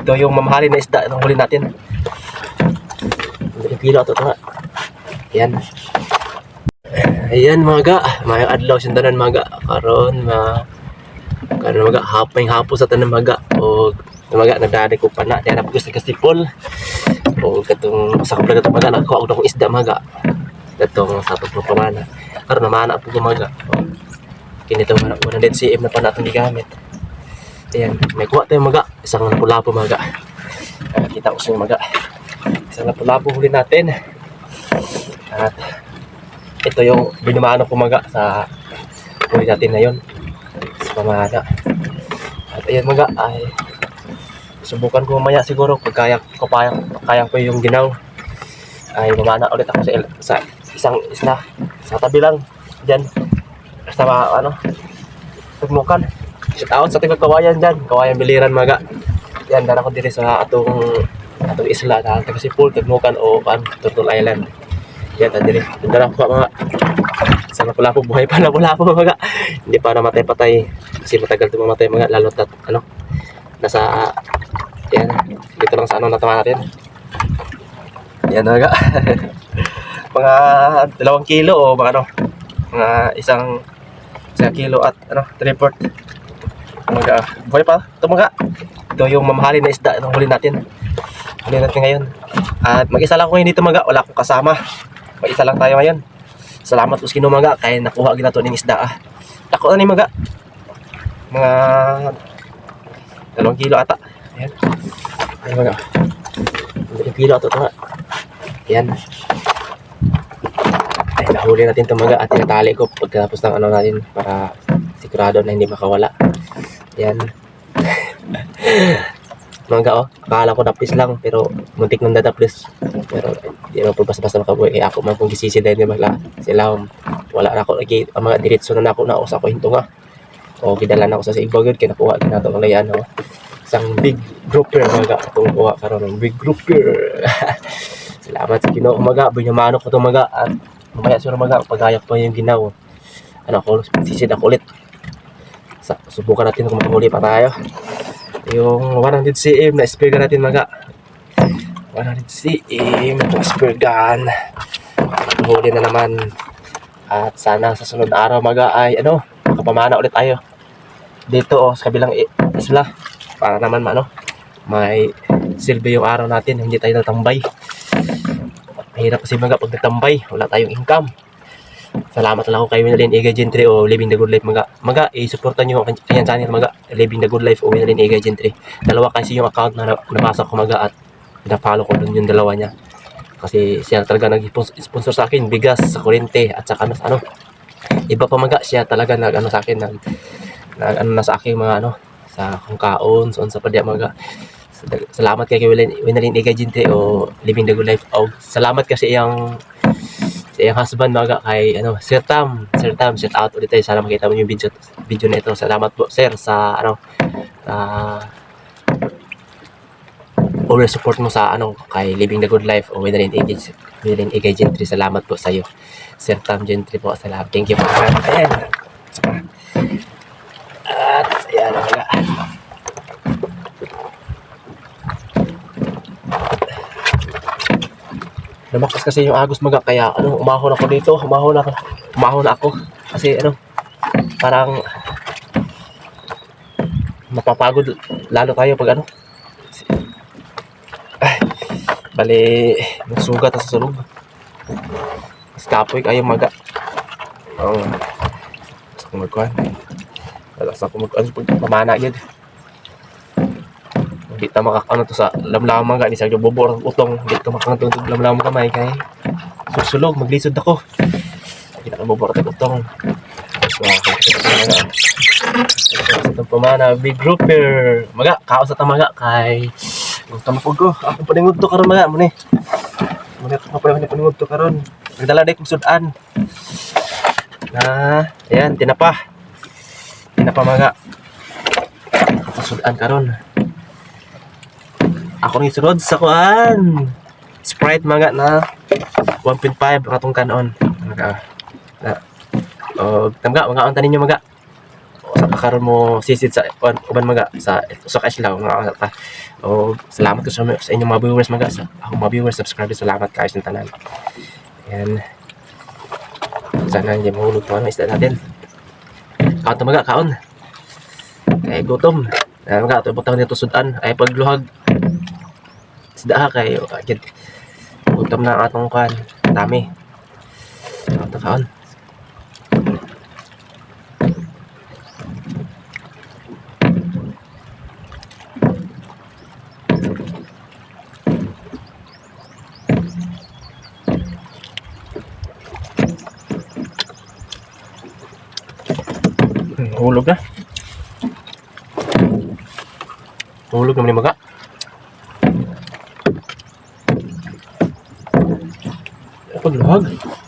Ito yung mamahalin na isda ng huli natin. Ang kilo ito nga. Ayan. Ayan mga ga, may adlaw sindanan mga ga. Karon ma karon mga ga, hapay hapo sa tanan mga ga. O mga ga nagdade ko pa na, diyan na gusto kasi pol. O katong sa kapla katong mga ga, nakakuha ko isda mga ga. Katong sa itong pamana. Karon namana po mga ga. Kinito mga 100 cm na pa natong gigamit. Ayan, may kuha tayo mga ga. Isang lapu-lapu mga ga. Ah, kita ko sa inyo, mga ga. Isang lapu-lapu huli natin. At ito yung binumano ko mga sa huli natin ngayon sa pamana. At ayan mga ay subukan ko mamaya siguro pag kaya ko kaya, kaya ko yung ginaw ay mamana ulit ako sa, sa isang isla sa tabi lang dyan sa ano tugnukan shout out sa tingog kawayan dyan kawayan biliran mga yan dara ko diri sa atong atong isla na taga Sipol tugnukan o kan Turtle Island. Yan diri dara ko mga sa pala po buhay pa po mga. Hindi pa namatay patay. Kasi matagal ito mamatay mga lalo tat ano nasa yan dito lang sa ano natama natin. Yan mga. Mga dalawang kilo o mga ano mga isang isang kilo at ano report mga buhay pa ito mga ito yung mamahalin na isda ng huli natin. Huli natin ngayon. At mag-isa lang ako ngayon dito mga wala akong kasama. Mag-isa lang tayo ngayon. Salamat po mga kaya nakuha gina to ng isda ah. Ako na ni mga mga dalawang kilo ata. Ayan. Ayan mga dalawang kilo ata ito nga ayan. Ay nahuli natin ito mga at tinatali ko pagkatapos ng ano natin para sigurado na hindi makawala ayan mga oh. Akala ko dapis lang. Pero muntik nang dadapis. Pero di naman po basta-basta makabuhay. Eh, ako man kung gisisi dahil wala sila wala na ako. Lagi ang mga diretso na ako na ako sa ko hinto nga. O gidala na ako sa sigbo gud kinakuha ginato ang layan oh. Isang big grouper mga akong kuha karon ng big grouper. Salamat sa Ginoo umaga binyamano ko to mga at mamaya siguro mga pagayak pa yung ginaw ano ko sisid ako ulit sa subukan natin kung makahuli pa tayo. Yung 100 cm na spear gun natin mga 100 cm na spear gun. Huli na naman. At sana sa sunod na araw mga ay ano makapamana ulit tayo. Dito oh, sa kabilang isla. Para naman ano may silbi yung araw natin. Hindi tayo natambay. Mahirap kasi mga pag nagtambay wala tayong income salamat lang ako kay Winalin Ega Gentry o Living the Good Life mga mga i-supportan nyo ang kanyang channel mga Living the Good Life o Winalin Ega Gentry. Dalawa kasi yung account na nabasa ko mga at na-follow ko dun yung dalawa niya. Kasi siya talaga nag-sponsor sa akin bigas sa kurente at saka ano, ano iba pa mga siya talaga nag ano sa akin nag, nag ano na sa akin mga ano sa kung kaon so sa padya mga. Salamat kay Winalin Ega Gentry o Living the Good Life o salamat kasi yung sa iyang husband mga kay ano Sir Tam. Sir Tam shout out ulit tayo. Sana makita mo yung video video na salamat po sir sa ano sa always support mo sa ano kay Living the Good Life o Winalin Ega Winalin Ega Gentry. Salamat po sa iyo Sir Tam Gentry po salamat. Thank you po. Ayan at ayan mga Lumakas kasi yung agos maga kaya ano umahon ako dito, umahon ako. Umahon ako kasi ano parang mapapagod lalo tayo pag ano. Ay, bali nagsugat sa sulog. Mas kapoy kayo maga. Ang sa kumagkuhan. Wala sa kumagkuhan pag pamana yun. Di ta makakano to sa lamlamang gani sa bobor utong di ta makakano to lamlamang kamay kay susulog maglisod ako. Di na bobor ta utong. So, sa pamana, big grouper. Maga, kaos sa tamaga kay Gusto mo ko. Ako paningod to karon maga mo ni. Pa ni paningod to karon. Nagdala day kong sudan. Na, ayan, tinapa. Tinapa maga. Sudan karon ako ni sunod sa kuan Sprite mga na 1.5 katong kanon mga na o tamga mga unta ninyo mga sa karon mo sisid sa kuan uban mga sa sa kaslaw mga ta O salamat ko sa, sa inyong mga viewers mga sa ako mga viewers subscribers salamat kayo sa tanan. Yan. Sana hindi mahulog to ano isda natin. Kaon mga kaon. Kay gutom. Ano mga to butang nito sudan ay pagluhag. Ha kayo agad. Gutom na ang atong kan. Dami. To kaon. Hmm, Hulog na. Hulog naman yung maga. Pagluhag.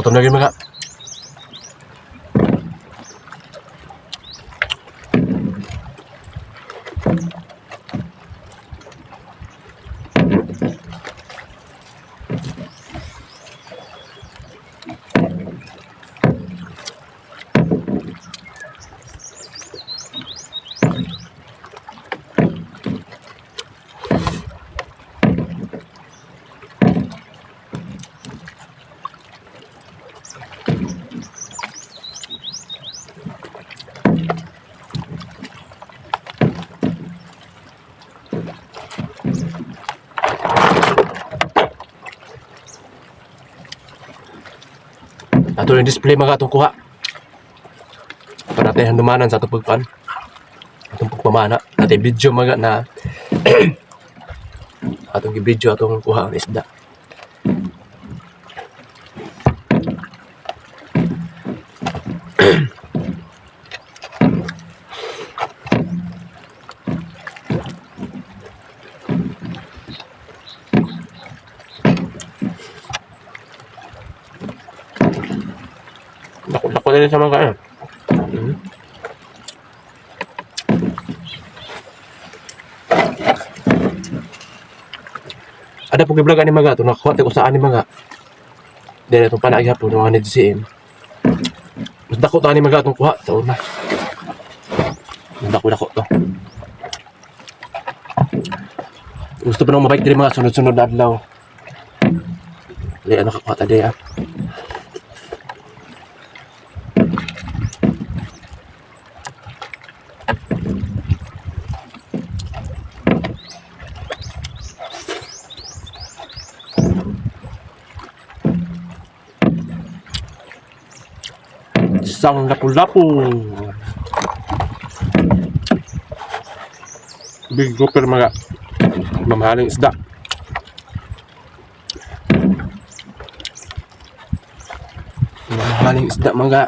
Gutom na rin mga. Ato yung display mga atong kuha. Para natin handumanan sa atong pagpan. Atong pagpamana. Natin video mga na atong video atong kuha ang isda. Rin sa mga kaya. Hmm. Ada po giblaga ni mga ito, nakakuha tayo saan ni mga. Dahil itong panagya po, mga nidisiin. Mas dako ta ni mga itong kuha, sa una. Dako dako to. Gusto pa nang mabalik din mga sunod-sunod na adlaw. Dahil nakakuha tayo ah. Isang lapu-lapu. Big grouper mga mamahaling isda. Mamahaling isda mga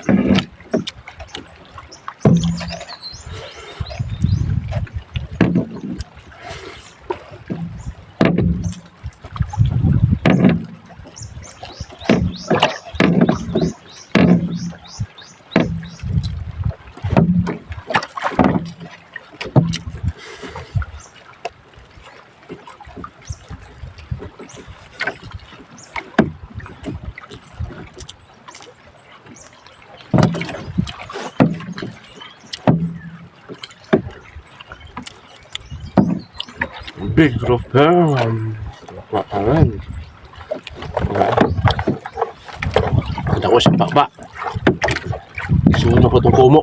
big grouper. Um, Wakaran. Ang dako siyang bakba. Suno ko itong kumo.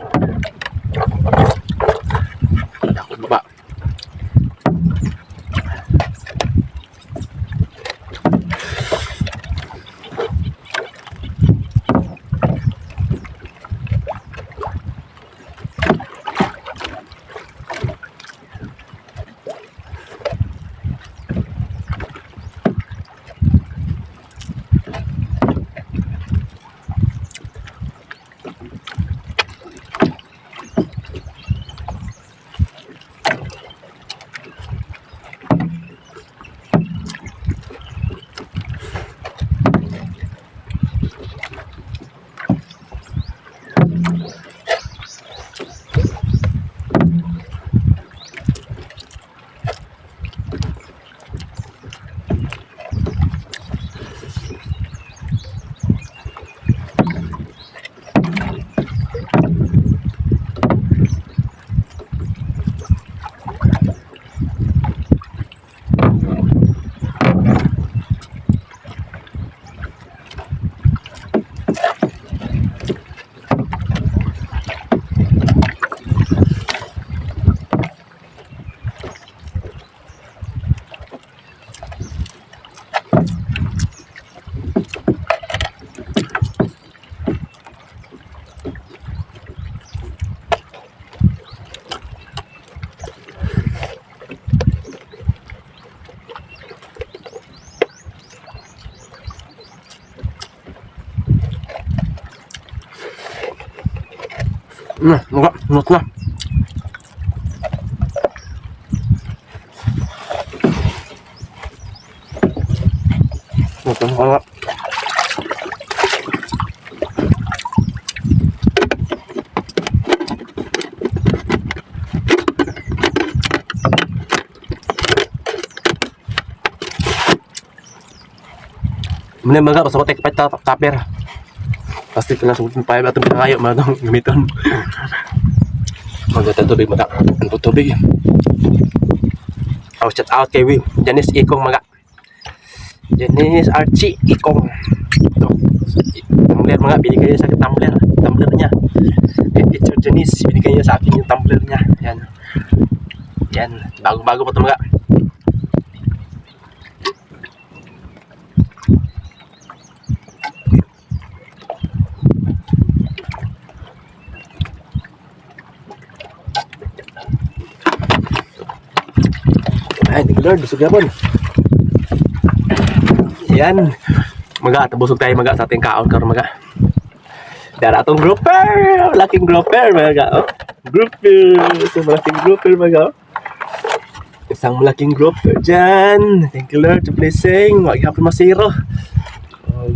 Hmm, mga, nut na. Nut na, mga. Muna mga basta matek pa ta taper. Pasti ka lang sa pa atong pinangayo mga tong gamiton. Mga tubig mga ano tubig. Oh, shout out kay Wim. Janice Ikong mga. Janice Archie Ikong. Ito. Tumbler mga binigay niya sa akin tumbler. Tumbler niya. Kay Teacher Janice binigay niya sa akin yung tumbler niya. Yan. Yan. Bago-bago pa ito. Ay, thank you Lord. Busog yapon. Yan. Maga, busog tayo maga sa ating kaon karon maga. Dara atong grouper. Malaking grouper maga. Oh. Grouper. Isang malaking grouper maga. oh. Isang malaking grouper dyan. Thank you Lord. The blessing. Wag hapon masiro. Oh.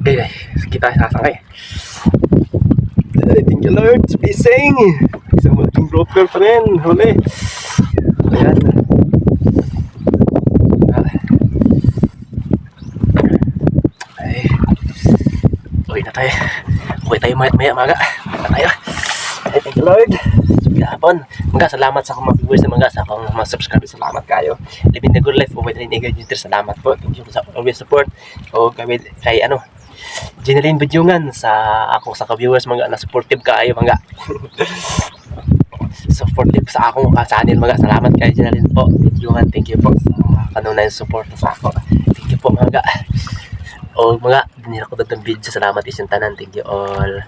Okay, ay. Kita sasangkay. Ay, Thank you Lord. The blessing. Malaking grouper pa rin. Huli. Ayan. Ay. Uwi na tayo. Uwi tayo maya, maya maga. Uwi na tayo. Ay, thank you Lord. Sabihapon. Mga salamat sa akong mga viewers na mga sa akong mga subscribers. Salamat kayo. Living the good life. Uwi na rin Dieter. Salamat po. Thank you sa always support. O kay, kay ano, Jeneline Badyungan sa ako sa ka-viewers mga na supportive kaayo mga supportive sa akong ka channel mga salamat kay Jeneline po. Badyungan thank you po. Sa kanunay support sa ako. Thank you po mga. O mga dinira ko datang video. Salamat isin tanan. Thank you all